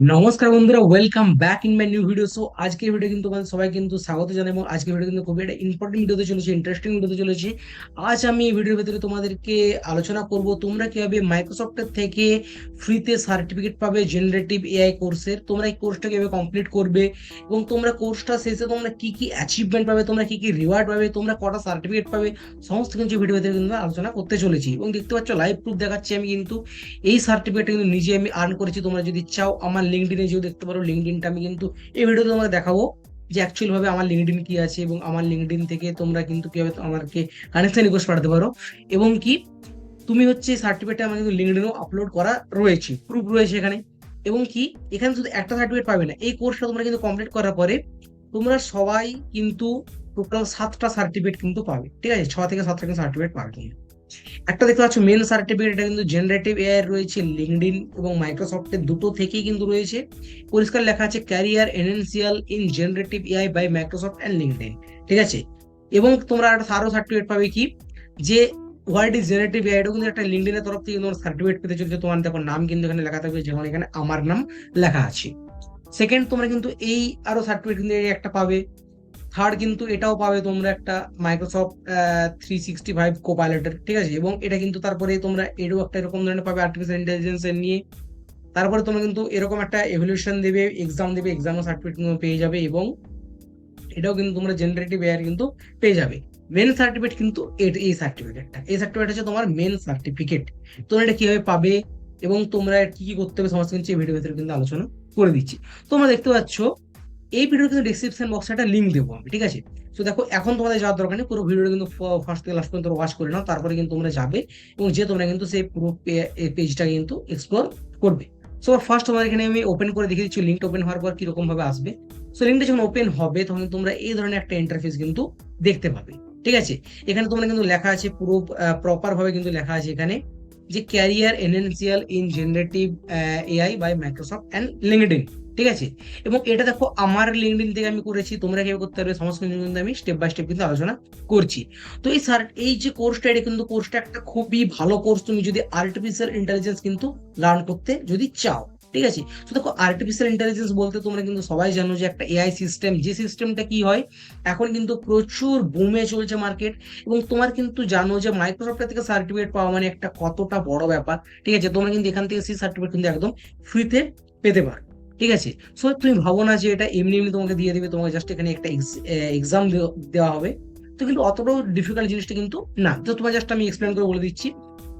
নমস্কার বন্ধুরা welcome back in my new video so আজকের ভিডিও কিন্তু সবাই কিন্তু স্বাগত জানাই এবং আজকের ভিডিও কিন্তু খুবই একটা ইম্পর্টেন্ট ভিডিওতে চলেছে ইন্টারেস্টিং ভিডিওতে চলেছে। আজ আমি এই ভিডিওর ভেতরে তোমাদেরকে আলোচনা করব, তোমরা কীভাবে মাইক্রোসফটের থেকে ফ্রিতে সার্টিফিকেট পাবে জেনারেটিভ এআই কোর্সের তোমরা এই কোর্সটা কীভাবে কমপ্লিট করবে এবং তোমরা কোর্সটা শেষে তোমরা কি কি অ্যাচিভমেন্ট পাবে, তোমরা কি কি রিওয়ার্ড পাবে, তোমরা কটা সার্টিফিকেট পাবে, সমস্ত কিছু ভিডিও ভিতরে কিন্তু আলোচনা করতে চলেছি। এবং দেখতে পাচ্ছ লাইভ প্রুফ দেখাচ্ছি আমি কিন্তু। এই সার্টিফিকেট কিন্তু নিজে আমি আর্ন করেছি, তোমরা যদি চাও আমার লিঙ্কডিনে যেও দেখতে পারো লিঙ্কডিনটা আমি কিন্তু এই ভিডিওতে তোমাকে দেখাবো যে অ্যাকচুয়াল ভাবে আমার লিঙ্কডিন কি আছে এবং আমার লিঙ্কডিন থেকে তোমরা কিন্তু কীভাবে আমাকে কানেকশন রিকোয়েস্ট পাঠাতে পারো। এবং কি, তুমি হচ্ছে সার্টিফিকেট আমার কিন্তু লিঙ্কডিনও আপলোড করা রয়েছে প্রুফ রয়েছে এখানে। এবং কি, এখানে শুধু একটা সার্টিফিকেট পাবে না, এই কোর্সটা তোমরা কিন্তু কমপ্লিট করার পরে তোমরা সবাই কিন্তু টোটাল সাতটা সার্টিফিকেট কিন্তু পাবে, ঠিক আছে? ছ থেকে সাতটা কিন্তু সার্টিফিকেট পাবে। একটা দেখতে পাচ্ছ মেন সার্টিফিকেট এটা কিন্তু জেনারেটিভ এআই রয়েছে লিঙ্কডিন এবং মাইক্রোসফটের দুটো থেকেই কিন্তু রয়েছে। পরিষ্কার লেখা আছে career এনএনসিয়াল in generative AI by Microsoft and LinkedIn ঠিক আছে? এবং তোমরা একটা আরও সার্টিফিকেট পাবে কি? যে হোয়াইট ইজ জেনারেটিভ এআই এটা কিন্তু একটা লিঙ্কডিনের তরফ থেকে তোমার সার্টিফিকেট পেতে চলছে, তোমার দেখো নাম কিন্তু এখানে লেখা থাকবে, যেমন এখানে আমার নাম লেখা আছে। সেকেন্ড তোমরা কিন্তু এই আরও সার্টিফিকেট কিন্তু একটা পাবে। থার্ড কিন্তু এটাও পাবে তোমরা একটা মাইক্রোসফট থ্রি সিক্সটি ফাইভ কোপাইলটের ঠিক আছে? এবং এটা কিন্তু তারপরে তোমরা এরও একটা এরকম ধরনের পাবে আর্টিফিশিয়াল ইন্টেলিজেন্স এর নিয়ে। তারপরে তোমরা কিন্তু এরকম একটা এভলিউশন দেবে এক্সাম দেবে এক্সামও সার্টিফিকেট পেয়ে যাবে এবং এটাও কিন্তু তোমরা জেনারেটিভ এয়ার কিন্তু পেয়ে যাবে। মেন সার্টিফিকেট কিন্তু এই সার্টিফিকেটটা এই সার্টিফিকেট হচ্ছে তোমার মেন সার্টিফিকেট তোমরা এটা কীভাবে পাবে এবং তোমরা কি কি করতে হবে সমস্ত কিছু এই ভিডিও ভিতরে কিন্তু আলোচনা করে দিচ্ছি। তোমরা দেখতে পাচ্ছ এই ভিডিওর কিন্তু ডিসক্রিপশন বক্সে একটা লিঙ্ক দেবো আমি, ঠিক আছে? তো দেখো, এখন তোমাদের যাওয়ার দরকার নেই, পুরো ভিডিওটা কিন্তু ফার্স্ট থেকে লাস্ট পর্যন্ত ওয়াচ করে নাও, তারপরে কিন্তু তোমরা যাবে এবং যে তোমরা কিন্তু সেই পুরো পেজটা কিন্তু এক্সপ্লোর করবে। সো ফার্স্ট তোমার এখানে আমি ওপেন করে দেখিয়ে দিচ্ছি লিঙ্কটা ওপেন হওয়ার পর কীরকম ভাবে আসবে সো লিঙ্কটা যখন ওপেন হবে, তখন তোমরা এই ধরনের একটা ইন্টারফেস কিন্তু দেখতে পাবে, ঠিক আছে? এখানে তোমরা কিন্তু লেখা আছে পুরো প্রপার ভাবে কিন্তু লেখা আছে এখানে যে career এনএনসিয়াল in generative AI by Microsoft and LinkedIn ঠিক আছে? এবং এটা দেখো আমার লিঙ্কডিন থেকে আমি করেছি, তোমরা কীভাবে করতে পারবে, সমস্ত কিন্তু আমি স্টেপ বাই স্টেপ কিন্তু আলোচনা করছি। তো এই স্যার এই যে কোর্সটা এটা কিন্তু কোর্সটা একটা খুবই ভালো কোর্স তুমি যদি আর্টিফিশিয়াল ইন্টেলিজেন্স কিন্তু লার্ন করতে যদি চাও, ঠিক আছে? তো দেখো আর্টিফিশিয়াল ইন্টেলিজেন্স বলতে তোমরা কিন্তু সবাই জানো যে একটা এআই সিস্টেম যে সিস্টেমটা কি হয়? এখন কিন্তু প্রচুর বুমে চলছে মার্কেট এবং তোমার কিন্তু জানো যে মাইক্রোসফট থেকে সার্টিফিকেট পাওয়া মানে একটা কতটা বড় ব্যাপার, ঠিক আছে? তোমরা কিন্তু এখান থেকে সেই সার্টিফিকেট কিন্তু একদম ফ্রিতে পেতে পারো। ঠিক আছে? সো তুমি ভাবো না যে এটা এমনি এমনি তোমাকে দিয়ে দেবে, তোমাকে জাস্ট এখানে একটা এক্সাম দেওয়া হবে। তো কিন্তু অতটাও ডিফিকাল্ট জিনিসটা কিন্তু না। তো তোমার জাস্ট আমি এক্সপ্লেন করে বলে দিচ্ছি।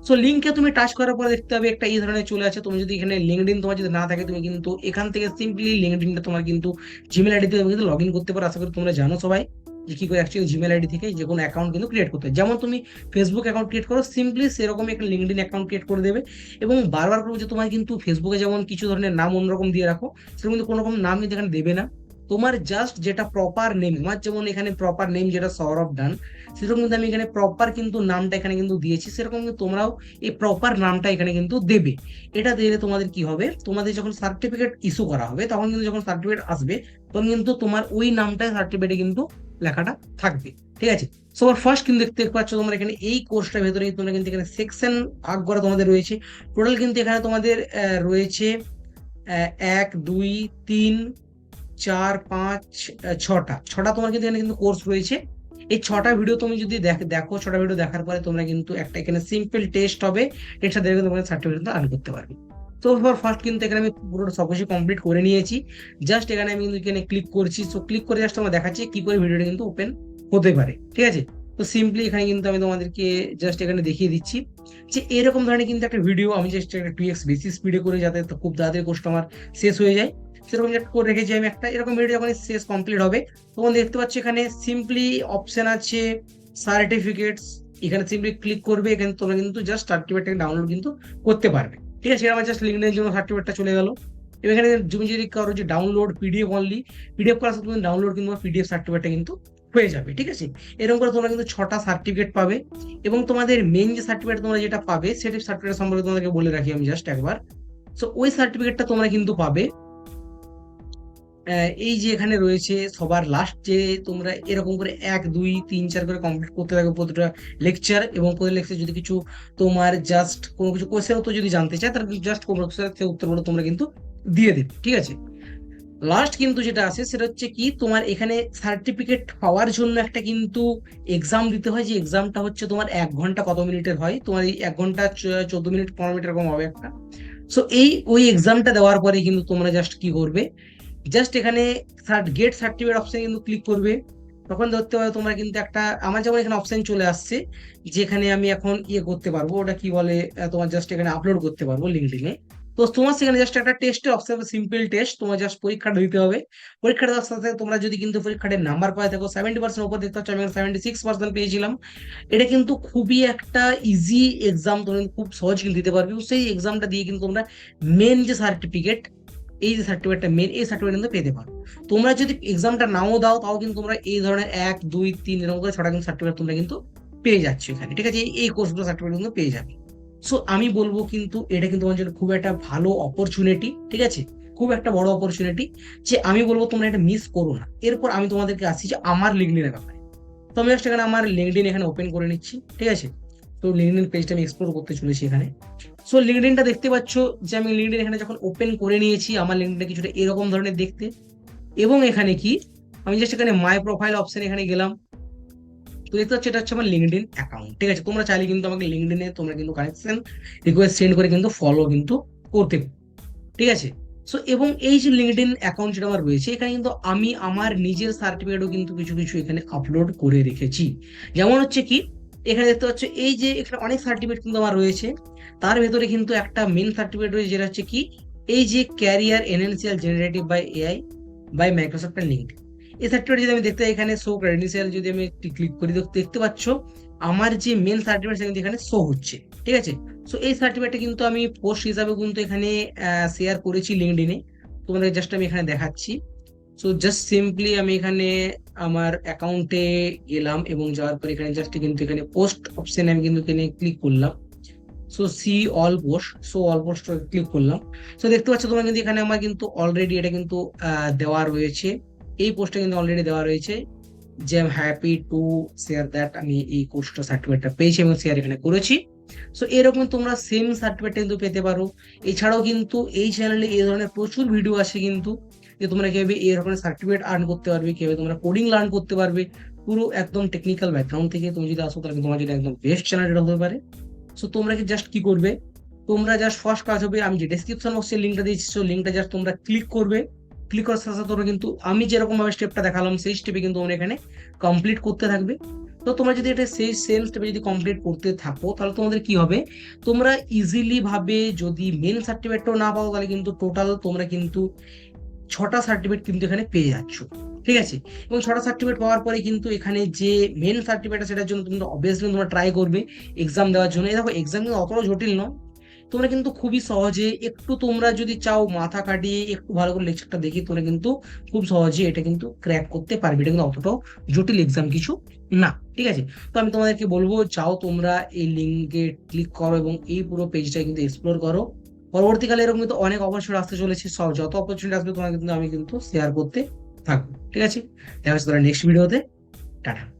সো লিঙ্কে তুমি টাচ করার পরে দেখতে হবে একটা এই ধরনের চলে আছে। তুমি যদি এখানে লিঙ্কডিন তোমার যদি না থাকে, তুমি কিন্তু এখান থেকে সিম্পলি লিঙ্কডিনটা তোমার কিন্তু জিমেল আইডিতে তুমি কিন্তু লগ ইন করতে পারো। আশা করি তোমরা জানো সবাই। যে কি করে অ্যাকচুয়ালি জিমেল আইডি থেকে যে কোনো অ্যাকাউন্ট কিন্তু ক্রিয়েট করতে যেমন তুমি ফেসবুক অ্যাকাউন্ট ক্রিয়েট করো সিম্পলি সেরকমই একটা লিঙ্কডিন অ্যাকাউন্ট ক্রিয়েট করে দেবে। এবং বারবার করব যে তোমার কিন্তু ফেসবুকে যেমন কিছু ধরনের নাম অন্যরকম দিয়ে রাখো, সেরকম কিন্তু কোনো রকম নাম কিন্তু এখানে দেবে না। তোমার জাস্ট যেটা প্রপার নেম আমার যেমন এখানে প্রপার নেম যেটা সৌরভ ডান, সেরকম কিন্তু আমি এখানে প্রপার কিন্তু নামটা এখানে কিন্তু দিয়েছি, সেরকম কিন্তু তোমরাও এই প্রপার নামটা এখানে কিন্তু দেবে। এটা দিলে তোমাদের কি হবে? তোমাদের যখন সার্টিফিকেট ইস্যু করা হবে, তখন কিন্তু যখন সার্টিফিকেট আসবে, তখন কিন্তু তোমার ওই নামটা সার্টিফিকেটে কিন্তু লেখাটা থাকবে, ঠিক আছে? সবার ফার্স্ট কিন্তু দেখতে পাচ্ছ তোমরা এখানে এই কোর্সটার ভেতরে তোমরা কিন্তু এখানে সেকশন ভাগ করা তোমাদের রয়েছে। টোটাল কিন্তু এখানে তোমাদের রয়েছে এক, দুই, তিন, চার, পাঁচ ছটা। ছটা তোমার কিন্তু এখানে কিন্তু কোর্স রয়েছে। এই ছটা ভিডিও তুমি যদি দেখো ছটা ভিডিও দেখার পরে তোমরা কিন্তু একটা এখানে সিম্পল টেস্ট হবে। টেস্টটা দেখে তোমাদের সার্টিফিকেট আর্ন করতে পারবে। তো ফার্স্ট কিন্তু এখানে আমি পুরোটা সব কিছু কমপ্লিট করে নিয়েছি। জাস্ট এখানে আমি কিন্তু এখানে ক্লিক করছি। সো ক্লিক করে জাস্ট আমার দেখাচ্ছি কি করে ভিডিওটা কিন্তু ওপেন হতে পারে। ঠিক আছে? তো সিম্পলি এখানে কিন্তু আমি তোমাদেরকে জাস্ট এখানে দেখিয়ে দিচ্ছি যে এরকম ধরনের কিন্তু একটা ভিডিও আমি জাস্ট একটা টু এক্স বেশি স্পিডে করে যাতে খুব তাড়াতাড়ি কোর্সটা আমার শেষ হয়ে যায়। সেরকম একটা করে রেখেছি আমি একটা। এরকম ভিডিও যখন শেষ কমপ্লিট হবে, তখন দেখতে পাচ্ছি এখানে সিম্পলি অপশন আছে সার্টিফিকেটস এখানে সিম্পলি ক্লিক করবে, এখানে তোমরা কিন্তু জাস্ট সার্টিফিকেটটাকে ডাউনলোড কিন্তু করতে পারবে। ঠিক আছে আমার জাস্ট লিঙ্কডের জন্য সার্টিফিকেটটা চলে গেল। এখানে তুমি যদি কারও যে ডাউনলোড পিডিএফ অনলি পিডিএফ করার সাথে ডাউনলোড কিন্তু পিডিএফ সার্টিফিকেটটা কিন্তু হয়ে যাবে, ঠিক আছে? এরকম করে তোমরা কিন্তু ছটা সার্টিফিকেট পাবে এবং তোমাদের মেন যে সার্টিফিকেট তোমরা যেটা পাবে সেটা সার্টিফিকেট সম্পর্কে তোমাদেরকে বলে রাখি আমি জাস্ট একবার। সো ওই সার্টিফিকেটটা তোমরা কিন্তু পাবে এই যে এখানে রয়েছে সবার লাস্ট যে তোমরা এরকম করে এক, দুই, তিন, চার করে কমপ্লিট করতে থাকবে প্রতিটা লেকচার এবং প্রতি লেকচার যদি কিছু তোমার জাস্ট কোনো কিছু কোয়েশ্চেন তো যদি জানতে চায়, তাহলে জাস্ট কোনো উত্তরগুলো তোমরা কিন্তু দিয়ে দেবে, ঠিক আছে? লাস্ট কিন্তু যেটা আছে, সেটা হচ্ছে কি, তোমার এখানে সার্টিফিকেট পাওয়ার জন্য একটা কিন্তু এক্সাম দিতে হয়, যে এক্সামটা হচ্ছে তোমার এক ঘণ্টা কত মিনিটের হয়, তোমার এই এক ঘণ্টা চোদ্দ মিনিট পনেরো মিনিট এরকম হবে একটা। সো এই, ওই এক্সামটা দেওয়ার পরে কিন্তু তোমরা জাস্ট কি করবে জাস্ট এখানে গেট সার্টিফিকেট অপশন কিন্তু ক্লিক করবে। তখন ধরতে পারো তোমরা কিন্তু একটা, আমার যেমন এখানে অপশন চলে আসছে, যেখানে আমি এখন ইয়ে করতে পারব, ওটা কি বলে তোমার জাস্ট এখানে আপলোড করতে পারব লিঙ্কডিনে তো তোমার সেখানে জাস্ট একটা টেস্টের অপশন সিম্পল টেস্ট তোমার জাস্ট পরীক্ষাটা দিতে হবে। পরীক্ষাটা দেওয়ার সাথে তোমরা যদি কিন্তু পরীক্ষাটার নাম্বার পাই থাকো সেভেন্টি পার্সেন্ট উপর দেখতে পাচ্ছ, আমি সেভেন্টি সিক্স পার্সেন্ট পেয়েছিলাম। এটা কিন্তু খুবই একটা ইজি এক্সাম তোমরা খুব সহজ কিন্তু দিতে পারবে। সেই এক্সামটা দিয়ে কিন্তু তোমরা মেন যে সার্টিফিকেট এই যে সার্টিফিকেটটা মেন এই সার্টিফিকেট কিন্তু পেতে পারো তোমরা যদি এক্সামটা নাও দাও, তাও কিন্তু তোমরা এই ধরনের এক, দুই, তিন, এরকম করে ছটা কিন্তু সার্টিফিকেট তোমরা কিন্তু পেয়ে যাচ্ছ এখানে। ঠিক আছে? এই- কোর্সগুলো সার্টিফিকেট কিন্তু পেয়ে যাবে। সো আমি বলব কিন্তু এটা কিন্তু তোমার জন্য খুব একটা ভালো অপরচুনিটি ঠিক আছে? খুব একটা বড় অপরচুনিটি যে আমি বলব তোমরা এটা মিস করো না। এরপর আমি তোমাদেরকে আসছি যে আমার লিঙ্কডিনের ব্যাপারে। তো আমি জাস্ট এখানে আমার লিঙ্কডিন এখানে ওপেন করে নিচ্ছি, ঠিক আছে? তো লিঙ্কডিন পেজটা আমি এক্সপ্লোর করতে চলেছি এখানে। সো লিঙ্কডিনটা দেখতে পাচ্ছ যে আমি লিঙ্কডিন এখানে যখন ওপেন করে নিয়েছি, আমার লিঙ্কডিনটা কিছুটা এরকম ধরনের দেখতে। এবং এখানে কি? আমি জাস্ট এখানে মাই প্রোফাইল অপশন এখানে গেলাম। তো দেখতে পাচ্ছ, এটা হচ্ছে আমার লিঙ্কডিন অ্যাকাউন্ট ঠিক আছে, তোমরা চাইলে কিন্তু আমাকে লিঙ্কডিনে তোমরা কিন্তু কানেকশন রিকোয়েস্ট সেন্ড করে কিন্তু ফলো কিন্তু করতে ঠিক আছে? সো এবং এই যে লিঙ্কডিন অ্যাকাউন্ট যেটা আমার রয়েছে, এখানে কিন্তু আমি আমার নিজের সার্টিফিকেটও কিন্তু কিছু কিছু এখানে আপলোড করে রেখেছি। যেমন হচ্ছে কি? এখানে দেখতে পাচ্ছ, এই যে এখানে অনেক সার্টিফিকেট কিন্তু আমার রয়েছে। তার ভেতরে কিন্তু একটা মেন সার্টিফিকেট রয়েছে, যেটা হচ্ছে কি, এই যে career এনএনসিএল generative by AI by Microsoft link এই সার্টিফিকেট যদি আমি দেখতে পাই, এখানে শো ক্রেডেন্সিয়াল যদি আমি ক্লিক করি, দেখতে পাচ্ছ, আমার যে মেন সার্টিফিকেট সেটা এখানে শো হচ্ছে, ঠিক আছে? সো এই সার্টিফিকেটটা কিন্তু আমি পোস্ট হিসাবে কিন্তু এখানে শেয়ার করেছি লিঙ্কডিনে তোমাদের জাস্ট আমি এখানে দেখাচ্ছি। সো জাস্ট সিম্পলি আমি এখানে আমার অ্যাকাউন্টে গেলাম এবং যাওয়ার পর এখানে জাস্ট কিন্তু এখানে পোস্ট অপশনে আমি কিন্তু এখানে ক্লিক করলাম। So see all post so all post click করলাম। সো দেখতে পাচ্ছ তোমরা কিন্তু এখানে আমার কিন্তু অলরেডি এটা কিন্তু দেওয়া রয়েছে। এই পোস্টটা কিন্তু অলরেডি দেওয়া রয়েছে যে I am happy to share that আমি এই কোর্সটা সার্টিফিকেটটা পেয়েছি এবং শেয়ার এখানে করেছি। সো এরকম তোমরা সেম সার্টিফিকেট কিন্তু পেতে পারো। এছাড়াও কিন্তু এই চ্যানেলে এই ধরনের প্রচুর ভিডিও আছে কিন্তু। যে তোমরা কীভাবে এই ধরনের সার্টিফিকেট আর্ন করতে পারবে কীভাবে তোমরা কোডিং লার্ন করতে পারবে, পুরো একদম টেকনিক্যাল ব্যাকগ্রাউন্ড থেকে তুমি যদি আসো, তাহলে তোমার যদি একদম বেস্ট চ্যানেল হতে পারে। সো তোমরা কি জাস্ট কি করবে? তোমরা জাস্ট ফার্স্ট কাজ হবে, আমি যে ডেসক্রিপশন বক্সে লিঙ্কটা দিয়েছি সো লিঙ্কটা জাস্ট তোমরা ক্লিক করবে। ক্লিক করার সাথে সাথে তোমরা কিন্তু, আমি যেরকম ভাবে স্টেপটা দেখালাম, সেই স্টেপে কিন্তু তোমরা এখানে কমপ্লিট করতে থাকবে। তো তোমরা যদি এটা সেই সেম স্টেপে যদি কমপ্লিট করতে থাকো, তাহলে তোমাদের কি হবে? তোমরা ইজিলি ভাবে যদি মেন সার্টিফিকেটটাও না পাও, তাহলে কিন্তু টোটাল তোমরা কিন্তু ছটা সার্টিফিকেট কিন্তু এখানে পেয়ে যাচ্ছ, ঠিক আছে? এবং ছটা সার্টিফিকেট পাওয়ার পরে কিন্তু এখানে যে মেন সার্টিফিকেট সেটার জন্য তুমি অবভিয়াসলি তোমরা ট্রাই করবে এক্সাম দেওয়ার জন্য। দেখো এক্সাম কিন্তু অতটা জটিল নয়। তোমরা কিন্তু খুবই সহজে একটু তোমরা যদি চাও মাথা কাটিয়ে একটু ভালো করে লেকচারটা দেখি তোমরা কিন্তু খুব সহজে এটা কিন্তু ক্র্যাক করতে পারবে। এটা কিন্তু অতটাও জটিল এক্সাম কিছু না, ঠিক আছে? তো আমি তোমাদেরকে বলব, যাও তোমরা এই লিঙ্কে ক্লিক করো এবং এই পুরো পেজটা কিন্তু এক্সপ্লোর করো। পরবর্তীকালে এরকম কিন্তু অনেক অপরচুনিটি আসতে চলেছে, সব যত অপরচুনিটি আসবে তোমাকে কিন্তু আমি কিন্তু শেয়ার করতে থাকব। ঠিক আছে? দেখা হচ্ছে তোরা নেক্সট ভিডিওতে টাটা।